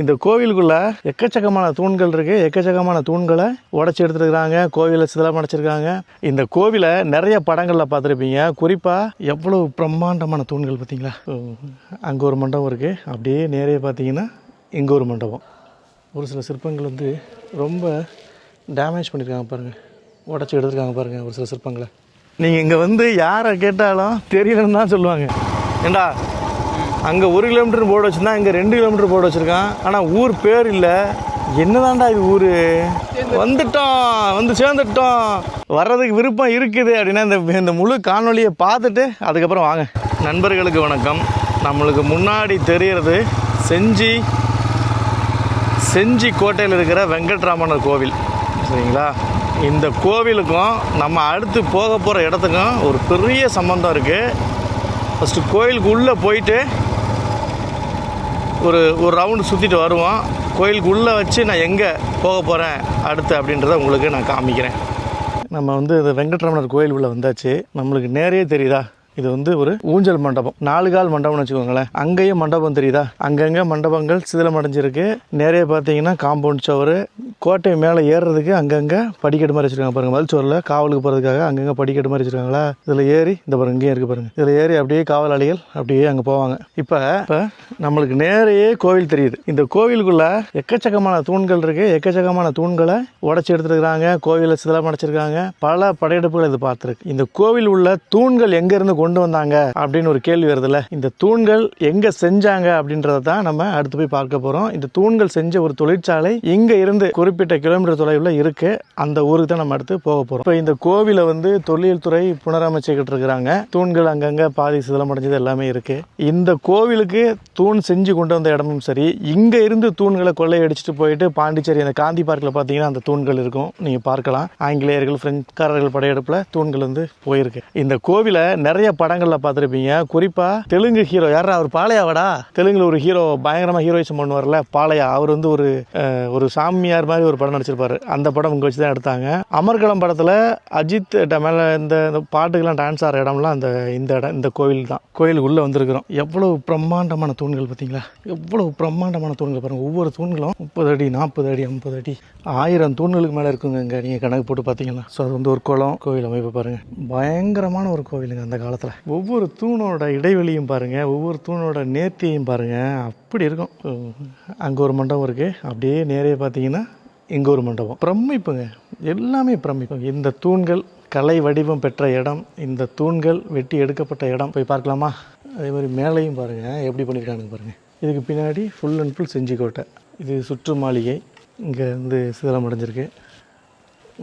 இந்த கோவிலுக்குள்ள எக்கச்சக்கமான தூண்கள் இருக்கு. எக்கச்சக்கமான தூண்களை உடைச்சி எடுத்துருக்குறாங்க. கோவிலை சிதலம் அடைச்சிருக்காங்க. இந்த கோவிலை நிறைய படங்களில் பார்த்துருப்பீங்க. குறிப்பாக எவ்வளவு பிரம்மாண்டமான தூண்கள் பார்த்தீங்களா? அங்கே ஒரு மண்டபம் இருக்கு. அப்படியே நேரே பார்த்தீங்கன்னா இங்கே ஒரு மண்டபம். ஒரு சில சிற்பங்கள் வந்து ரொம்ப டேமேஜ் பண்ணியிருக்காங்க பாருங்கள் உடச்சி எடுத்துருக்காங்க பாருங்கள் ஒரு சில சிற்பங்களை. நீங்கள் இங்கே வந்து யாரை கேட்டாலும் தெரியலன்னு தான் சொல்லுவாங்க. ஏண்டா அங்கே ஒரு கிலோமீட்டர் போர்டு வச்சுருந்தா இங்கே ரெண்டு கிலோமீட்டர் போர்டு வச்சுருக்கான். ஆனால் ஊர் பேர் இல்லை. என்னதான்டா இது ஊர்? வந்துட்டோம் வந்து சேர்ந்துட்டோம். வர்றதுக்கு விருப்பம் இருக்குது அப்படின்னா இந்த இந்த முழு காணொலியை பார்த்துட்டு அதுக்கப்புறம் வாங்க. நண்பர்களுக்கு வணக்கம். நம்மளுக்கு முன்னாடி தெரிகிறது செஞ்சி செஞ்சி கோட்டையில் இருக்கிற வெங்கட்ராமனர் கோவில். சரிங்களா? இந்த கோவிலுக்கும் நம்ம அடுத்து போக போகிற இடத்துக்கும் ஒரு பெரிய சம்பந்தம் இருக்குது ஃபஸ்ட்டு கோயிலுக்கு உள்ளே போயிட்டு ஒரு ஒரு ரவுண்டு சுற்றிட்டு வருவோம். கோயிலுக்கு உள்ளே வச்சு நான் எங்கே போக போகிறேன் அடுத்து அப்படின்றத உங்களுக்கு நான் காமிக்கிறேன். நம்ம வந்து இந்த வெங்கட்ரமணர் கோயில் உள்ளே வந்தாச்சு. நம்மளுக்கு நேரே தெரியுதா? இது வந்து ஒரு ஊஞ்சல் மண்டபம். நாலு கால் மண்டபம்னு வச்சுக்கோங்களேன். அங்கேயும் மண்டபம் தெரியுதா? அங்கங்கே மண்டபங்கள் சிதிலம் அடைஞ்சிருக்கு நிறைய பார்த்தீங்கன்னா காம்பவுண்ட் சவர். கோட்டை மேலே ஏறுறதுக்கு அங்கங்கே படிக்கட்டு மாதிரி வச்சிருக்காங்க பாருங்க. மல்சோரில் காவலுக்கு போகிறதுக்காக அங்கங்கே படிக்கட்டு மாதிரி வச்சிருக்காங்களா? இதில் ஏறி இந்த பாருங்க இங்கேயும் இருக்கு பாருங்க. இதில் ஏறி அப்படியே காவலாளிகள் அப்படியே அங்கே போவாங்க. இப்போ இப்போ நம்மளுக்கு நேரையே கோவில் தெரியுது. இந்த கோவிலுக்குள்ள எக்கச்சக்கமான தூண்கள் இருக்கு. எக்கச்சக்கமான தூண்களை உடைச்சி எடுத்துருக்காங்க கோவிலை சிதிலமடைச்சிருக்காங்க. பல படையெடுப்புகள் இது பார்த்துருக்கு. இந்த கோவில் உள்ள தூண்கள் எங்க இருந்து கொண்டு வந்தாங்க அப்படின்னு ஒரு கேள்வி வருதுல்ல? இந்த தூண்கள் எங்க செஞ்சாங்க அப்படின்றத தான் நம்ம அடுத்து போய் பார்க்க போறோம். இந்த தூண்கள் செஞ்ச ஒரு தொழிற்சாலை இங்க இருந்து குறிப்பிட்ட கிலோமீட்டர் தொலைவில் இருக்கு. அந்த ஊருக்கு தான் நம்ம அடுத்து போக போறோம். இப்போ இந்த கோவிலை வந்து தொழில் துறை புனரமைச்சுக்கிட்டு இருக்கிறாங்க. தூண்கள் அங்கங்க பாதி சிதலம் அடைஞ்சது எல்லாமே இருக்கு. இந்த கோவிலுக்கு தூண் செஞ்சு கொண்டு வந்த இடமும் சரி இங்க இருந்து தூண்களை கொள்ளையடிச்சிட்டு போயிட்டு பாண்டிச்சேரி அந்த காந்தி பார்க்கில் பார்த்தீங்கன்னா அந்த தூண்கள் இருக்கும். நீங்க பார்க்கலாம். ஆங்கிலேயர்கள் பிரெஞ்சுக்காரர்கள் படையெடுப்பில் தூண்கள் வந்து போயிருக்கு. இந்த கோவிலை நிறைய படங்கள்ல பார்த்துருப்பீங்க. குறிப்பா தெலுங்கு ஹீரோ. யாரா அவர் பாளையாவடா தெலுங்குல ஒரு ஹீரோ பயங்கரமா ஹீரோயிசம் பண்ணுவார்ல பாளையா அவர் வந்து ஒரு ஒரு சாமியார் மாதிரி ஒரு படம் நடிச்சிருப்பாரு. அந்த படம் இங்கே வச்சு தான் எடுத்தாங்க. அமர்கலம் படத்துல அஜித் ட- மேல இந்த இந்த பாட்டுக்கெல்லாம் டான்ஸ் ஆகிற இடம்லாம் அந்த இந்த இடம் இந்த கோவில் தான் கோயிலுக்கு உள்ள வந்திருக்கிறோம். எவ்வளவு பிரம்மாண்டமான தூண்கள் பார்த்தீங்களா? எவ்வளவு பிரம்மாண்டமான தூண்கள் பாருங்க. ஒவ்வொரு தூண்களும் முப்பது அடி நாற்பது அடி ஐம்பது அடி. ஆயிரம் தூண்களுக்கு மேலே இருக்குங்க இங்கே. நீங்கள் கணக்கு போட்டு பார்த்தீங்கன்னா. ஸோ அது வந்து ஒரு குளம் கோவில் அமைப்பு பாருங்க. பயங்கரமான ஒரு கோவிலுங்க அந்த காலத்தில். ஒவ்வொரு தூணோட இடைவெளியும் பாருங்க ஒவ்வொரு தூணோட நேர்த்தியையும் பாருங்கள் அப்படி இருக்கும். அங்கே ஒரு மண்டபம் இருக்குது அப்படியே நேரே பார்த்தீங்கன்னா இங்கே ஒரு மண்டபம். பிரமிப்புங்க. எல்லாமே பிரமிப்பு. இந்த தூண்கள் கலை வடிவம் பெற்ற இடம் இந்த தூண்கள் வெட்டி எடுக்கப்பட்ட இடம். போய் பார்க்கலாமா? அதே மாதிரி மேலையும் பாருங்கள் எப்படி பண்ணியிருக்கானுங்க பாருங்கள் இதுக்கு பின்னாடி ஃபுல் அண்ட் ஃபுல் செஞ்சிக்கோட்டை இது சுற்று மாளிகை. இங்கே வந்து சிதலம் அடைஞ்சிருக்கு.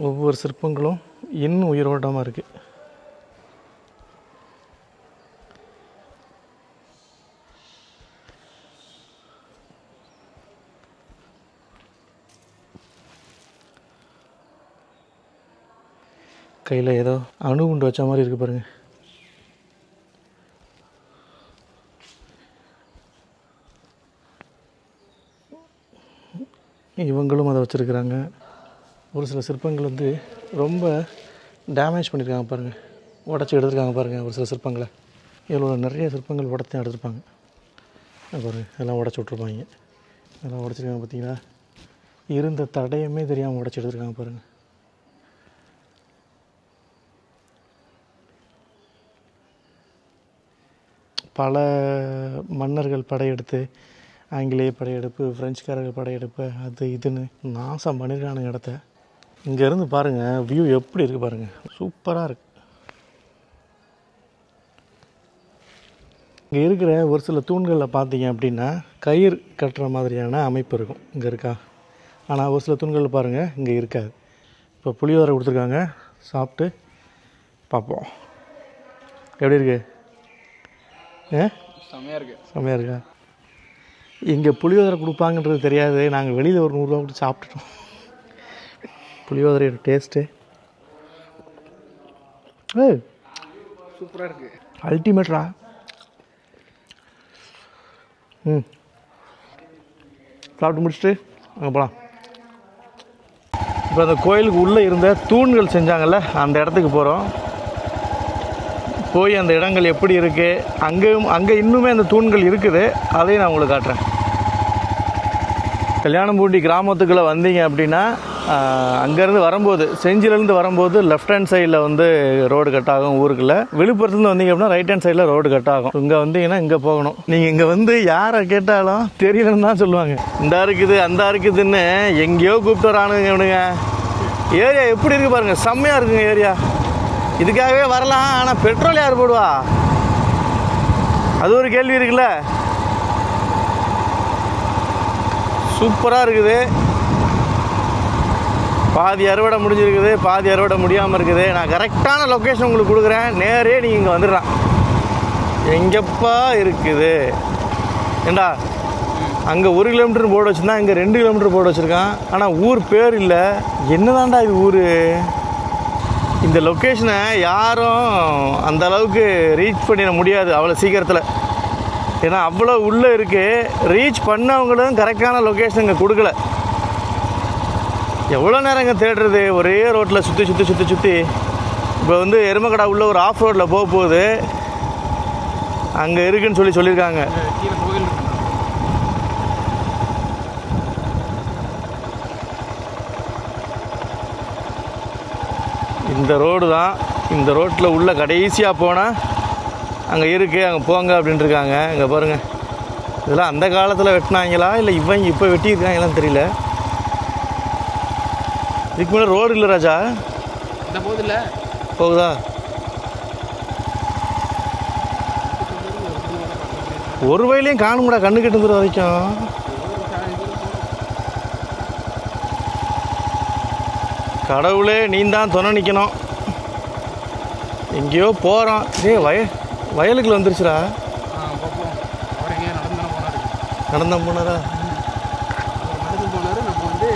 ஒவ்வொரு சிற்பங்களும் இன்னும் உயிரோட்டமாக இருக்குது கையில் ஏதோ அணு குண்டு வச்ச மாதிரி இருக்குது பாருங்கள் இவங்களும் அதை வச்சுருக்குறாங்க. ஒரு சில சிற்பங்கள் வந்து ரொம்ப டேமேஜ் பண்ணியிருக்காங்க பாருங்கள் உடச்சி எடுத்துருக்காங்க பாருங்கள் ஒரு சில சிற்பங்களை. இதில் நிறைய சிற்பங்கள் உடச்சி எடுத்திருப்பாங்க. பாருங்கள் எல்லாம் உடச்சி விட்ருப்பாங்க எல்லாம் உடச்சிருக்காங்க பார்த்தீங்களா இருந்த தடையுமே தெரியாமல் உடச்சி எடுத்துருக்காங்க பாருங்கள் பல மன்னர்கள் படையெடுத்து ஆங்கிலேய படையெடுப்பு பிரெஞ்சுக்காரர்கள் படையெடுப்பு அது இதுன்னு நாசம் பண்ணியிருக்கானுங்க இடத்த. இங்கேருந்து பாருங்கள் வியூ எப்படி இருக்குது பாருங்கள் சூப்பராக இருக்கு. இங்கே இருக்கிற ஒரு சில தூண்களில் பார்த்தீங்க அப்படின்னா கயிறு கட்டுற மாதிரியான அமைப்பு இருக்கும். இங்கே இருக்கா? ஆனால் ஒரு சில தூண்களில் பாருங்கள் இங்கே இருக்காது. இப்போ புளியோரை கொடுத்துருக்காங்க. சாப்பிட்டு பார்ப்போம். எப்படி இருக்குது ஏ? செம்மையா இருக்கு. செம்மையாக இருக்கா? இங்கே புளியோதரை கொடுப்பாங்கன்றது தெரியாது நாங்கள் வெளியில் ஒரு நூறுரூவா கொடுத்து சாப்பிட்டுட்டோம். புளியோதரையோட டேஸ்ட்டு ஏ. சூப்பரா இருக்கு. அல்டிமேட்ரா ம். சாப்பிட்டு முடிச்சுட்டு அங்கே போகலாம் இப்போ அந்த கோயிலுக்கு உள்ளே இருந்த தூண்கள் செஞ்சாங்கல்ல அந்த இடத்துக்கு போகிறோம் போய் அந்த இடங்கள் எப்படி இருக்குது அங்கேயும் அங்கே இன்னுமே அந்த தூண்கள் இருக்குது. அதையும் நான் உங்களுக்கு காட்டுறேன். கல்யாணம்பூண்டி கிராமத்துக்குள்ளே வந்தீங்க அப்படின்னா அங்கேருந்து வரும்போது செஞ்சிலேருந்து வரும்போது லெஃப்ட் ஹேண்ட் சைடில் வந்து ரோடு கட் ஆகும் ஊருக்குள்ள. விழுப்புரத்துலேருந்து வந்தீங்க அப்படின்னா ரைட் ஹேண்ட் சைடில் ரோடு கட் ஆகும். இங்கே வந்தீங்கன்னா இங்கே போகணும். நீங்கள் இங்கே வந்து யாரை கேட்டாலும் தெரியலன்னு தான் சொல்லுவாங்க. இந்த இருக்குது அந்த இருக்குதுன்னு எங்கேயோ கூப்பிட்டு வரானுங்க இவனுங்க. ஏரியா எப்படி இருக்குது பாருங்கள் செம்மையாக இருக்குங்க ஏரியா இதுக்காகவே வரலாம் ஆனால் பெட்ரோல் யார் போடுவா? அது ஒரு கேள்வி இருக்குல்ல. சூப்பராக இருக்குது. பாதி அறுவடை முடிஞ்சிருக்குது பாதி அறுவடை முடியாமல் இருக்குது. நான் கரெக்டான லொக்கேஷன் உங்களுக்கு கொடுக்குறேன். நேரே நீங்கள் இங்கே வந்துடலாம். எங்கப்பா இருக்குது? ஏண்டா அங்கே ஒரு கிலோமீட்டர் போர்டு வச்சுருந்தா இங்கே ரெண்டு கிலோமீட்டர் போர்டு வச்சுருக்கான். ஆனால் ஊர் பேர் இல்லை. என்னதான்டா இது ஊர்? இந்த லொக்கேஷனை யாரும் அந்த அளவுக்கு ரீச் பண்ணிட முடியாது அவ்வளோ சீக்கிரத்தில். ஏன்னா அவ்வளோ உள்ளே இருக்குது ரீச் பண்ணவங்களும் கரெக்டான லொக்கேஷன் இங்கே கொடுக்கல. எவ்வளோ நேரம் இங்கே தேடுறது? ஒரே ரோட்டில் சுற்றி சுற்றி சுற்றி சுற்றி இப்போ வந்து எருமக்கடா உள்ள ஒரு ஆஃப் ரோட்டில் போக போகுது அங்கே இருக்குன்னு சொல்லி சொல்லியிருக்காங்க கீழே கோயில் இருக்கு இந்த ரோடு தான். இந்த ரோட்டில் உள்ள கடைசியாக போனால் அங்கே இருக்குது அங்கே போங்க அப்படின்ட்டு இருக்காங்க இங்கே பாருங்கள் இதெல்லாம் அந்த காலத்தில் வெட்டினாங்களா? இல்லை இவங்க இப்போ வெட்டியிருக்காங்களான்னு தெரியல. இதுக்கு மேலே ரோடு இல்லை ராஜா. இந்த போதில்ல போகுதா? ஒரு வயலையும் காணும்டா கண்ணு கெட்டுந்துற வரைக்கும். கடவுளே நீ தான் துணை நிற்கணும் எங்கேயோ போகிறோம் டேய் வய வயலுக்குள்ள வந்துருச்சுடா. நடந்து போனாரு? நடந்தா நம்ம வந்து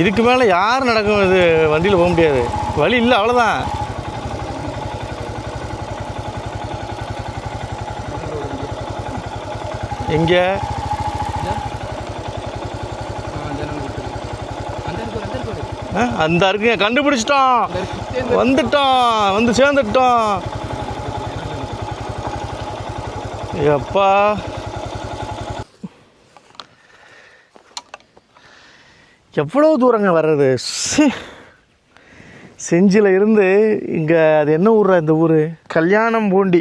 இதுக்கு மேலே யார் நடக்கும்? இது வண்டியில் போக முடியாது. வழி இல்லை அவ்வளோதான் எங்கே? ஆ, அந்த இருக்குங்க கண்டுபிடிச்சிட்டோம் வந்துட்டோம் வந்து சேர்ந்துட்டோம் எப்பா? எவ்வளோ தூரங்க வர்றது? சி. செஞ்சில இருந்து இங்கே அது என்ன ஊர்ரா இந்த ஊர்? கல்யாணம் பூண்டி.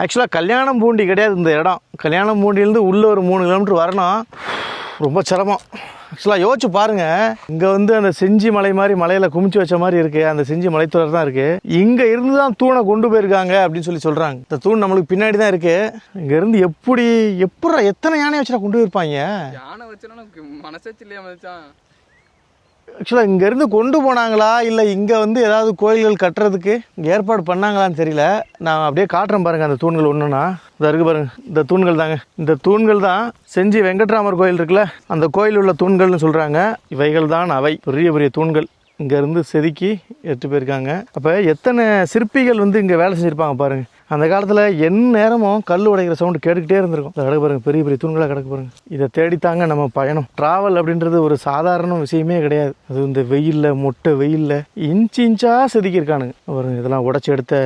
ஆக்சுவலாக கல்யாணம் பூண்டி கிடையாது இந்த இடம். கல்யாணம் பூண்டிலேருந்து உள்ளே ஒரு மூணு கிலோமீட்டர் வரணும். ரொம்ப சிரமம். ஆக்சுவலாக யோசிச்சு பாருங்கள் இங்கே வந்து அந்த செஞ்சி மலை மாதிரி மலையில் குமிச்சு வச்ச மாதிரி இருக்குது அந்த செஞ்சி மலைத்தொடர் தான் இருக்குது இங்கே இருந்து தான் தூணை கொண்டு போயிருக்காங்க அப்படின்னு சொல்லி சொல்கிறாங்க இந்த தூண் நம்மளுக்கு பின்னாடி தான் இருக்குது இங்கேருந்து எப்படி எப்படா எத்தனை யானை வச்சுனா கொண்டு போயிருப்பாங்க? யானை வச்சுனா மனசாச்சு இல்லையா மச்சான்? ஆக்சுவலாக இங்கேருந்து கொண்டு போனாங்களா? இல்லை இங்கே வந்து ஏதாவது கோயில்கள் கட்டுறதுக்கு ஏற்பாடு பண்ணாங்களான்னு தெரியல. நான் அப்படியே காட்டுறேன் பாருங்கள் அந்த தூண்கள் ஒன்றுனா இதாக இருக்கு பாருங்க இந்த தூண்கள் தாங்க. இந்த தூண்கள் தான் செஞ்சி வெங்கட்ராமர் கோயில் இருக்குல்ல அந்த கோயில் உள்ள தூண்கள்னு சொல்கிறாங்க இவைகள் தான் அவை. பெரிய பெரிய தூண்கள். இங்கேருந்து செதுக்கி எடுத்து போயிருக்காங்க அப்போ எத்தனை சிற்பிகள் வந்து இங்கே வேலை செஞ்சுருப்பாங்க பாருங்கள் அந்த காலத்தில் என் நேரமும் கல் உடைக்கிற சவுண்டு கேட்டுக்கிட்டே இருந்திருக்கும். இந்த கிடக்கு பாருங்கள் பெரிய பெரிய தூண்களாக கிடக்கு பாருங்கள் இதை தேடித்தாங்க நம்ம பயணம். ட்ராவல் அப்படின்றது ஒரு சாதாரண விஷயமே கிடையாது. அது இந்த வெயிலில் மொட்டை வெயிலில் இன்ச்சு இன்ச்சாக செதுக்கியிருக்கானுங்க. பாருங்கள் இதெல்லாம் உடச்சி எடுத்த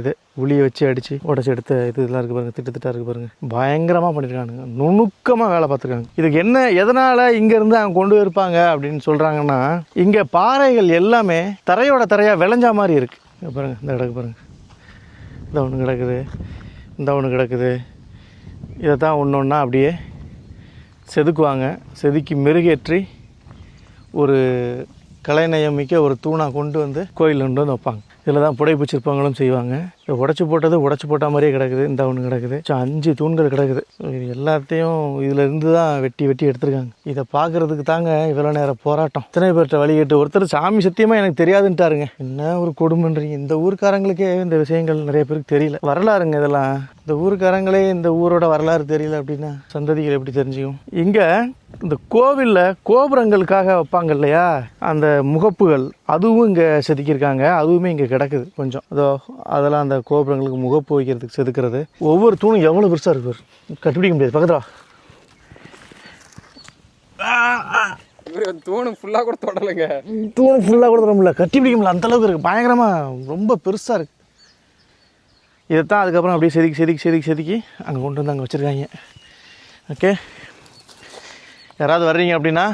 இது. உளியை வச்சு அடித்து உடச்சி எடுத்த இது இதெல்லாம் இருக்குது பாருங்கள் திட்டு திட்டாக இருக்குது பாருங்கள் பயங்கரமாக பண்ணியிருக்கானுங்க. நுணுக்கமாக வேலை பார்த்துருக்காங்க இதுக்கு என்ன எதனால் இங்கேருந்து அவங்க கொண்டு இருப்பாங்க அப்படின்னு சொல்கிறாங்கன்னா இங்கே பாறைகள் எல்லாமே தரையோட தரையாக விளைஞ்சா மாதிரி இருக்குது பாருங்கள் இந்த கிடக்கு பாருங்கள் இந்த ஒன்று கிடக்குது இந்த ஒன்று கிடக்குது. இதை தான் ஒன்று ஒன்றா அப்படியே செதுக்குவாங்க. செதுக்கி மெருகேற்றி ஒரு கலைநயம் மிக்க ஒரு தூணாக கொண்டு வந்து கோயில் கொண்டு வந்து வைப்பாங்க. இதில் தான் புடைப்பு சிற்பங்களும் செய்வாங்க. உடச்சி போட்டது உடச்சி போட்ட மாதிரியே கிடக்குது இந்த ஒன்று கிடக்குது. ஸோ அஞ்சு தூண்கள் கிடக்குது. இது எல்லாத்தையும் இதில் இருந்து தான் வெட்டி வெட்டி எடுத்திருக்காங்க. இதை பார்க்கறதுக்கு தாங்க இவ்வளோ நேரம் போராட்டம். இத்தனை பேர்கிட்ட வழி கேட்டு ஒருத்தர் சாமி சத்தியமாக எனக்கு தெரியாதுன்ட்டாருங்க. என்ன ஒரு கொடுமைன்றீங்க? இந்த ஊருக்காரங்களுக்கே இந்த விஷயங்கள் நிறைய பேருக்கு தெரியல. வரலாறுங்க இதெல்லாம். இந்த ஊருக்காரங்களே இந்த ஊரோட வரலாறு தெரியல அப்படின்னா சந்ததிகள் எப்படி தெரிஞ்சுக்கும்? இங்கே இந்த கோவிலில் கோபுரங்களுக்காக வைப்பாங்க இல்லையா? அந்த முகப்புகள் அதுவும் இங்கே செதுக்கியிருக்காங்க. அதுவுமே இங்கே கிடக்குது கொஞ்சம். அதோ அதெல்லாம் அந்த கோபுரங்களுக்கு முகப்பு வைக்கிறதுக்கு செதுக்கிறது. ஒவ்வொரு தூணும் எவ்வளோ பெருசாக இருக்கு. கண்டுபிடிக்க முடியாது. பக்கத்தில் தூணு ஃபுல்லாக கூட தொடலைங்க. தூண் ஃபுல்லாக கூட தர முடியல. கட்டி பிடிக்க முடியல. அந்த அளவுக்கு இருக்குது பயங்கரமாக ரொம்ப பெருசாக இருக்குது இதைத்தான் அதுக்கப்புறம் அப்படியே செதுக்கி செதுக்கி செதுக்கி செதுக்கி அங்கே கொண்டு வந்து அங்கே வச்சுருக்காங்க. ஓகே யாராவது வர்றீங்க அப்படின்னா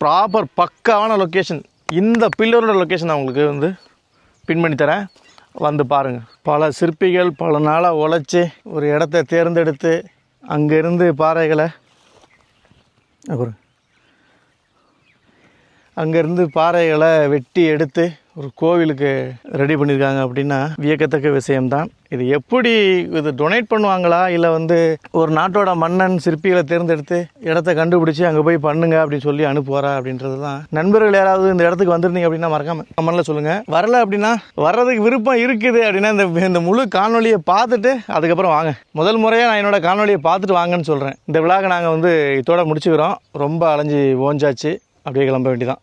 ப்ராப்பர் பக்காவான லொக்கேஷன் இந்த பில்லரோட லொக்கேஷன் நான் உங்களுக்கு வந்து பின் பண்ணி தரேன். வந்து பாருங்கள் பல சிற்பிகள் பல நாளாக உழைச்சி ஒரு இடத்த தேர்ந்தெடுத்து அங்கேருந்து பாறைகளை அப்புறம் அங்கேருந்து பாறைகளை வெட்டி எடுத்து ஒரு கோவிலுக்கு ரெடி பண்ணியிருக்காங்க அப்படின்னா வியக்கத்தக்க விஷயம்தான். இது எப்படி இது டொனேட் பண்ணுவாங்களா? இல்லை வந்து ஒரு நாட்டோட மன்னன் சிற்பிகளை தேர்ந்தெடுத்து இடத்த கண்டுபிடிச்சி அங்கே போய் பண்ணுங்க அப்படின்னு சொல்லி அனுப்புவாரா அப்படின்றது தான் நண்பர்கள் யாராவது இந்த இடத்துக்கு வந்திருந்தீங்க அப்படின்னா மறக்காம கமெண்ட்ல சொல்லுங்கள் வரல அப்படின்னா வர்றதுக்கு விருப்பம் இருக்குது அப்படின்னா இந்த இந்த முழு காணொலியை பார்த்துட்டு அதுக்கப்புறம் வாங்க. முதல் முறையாக நான் என்னோட காணொலியை பார்த்துட்டு வாங்கன்னு சொல்கிறேன் இந்த விழாவை நாங்கள் வந்து இதோட முடிச்சுக்கிறோம். ரொம்ப அலைஞ்சி ஓஞ்சாச்சு. அப்படியே கிளம்ப வேண்டியதான்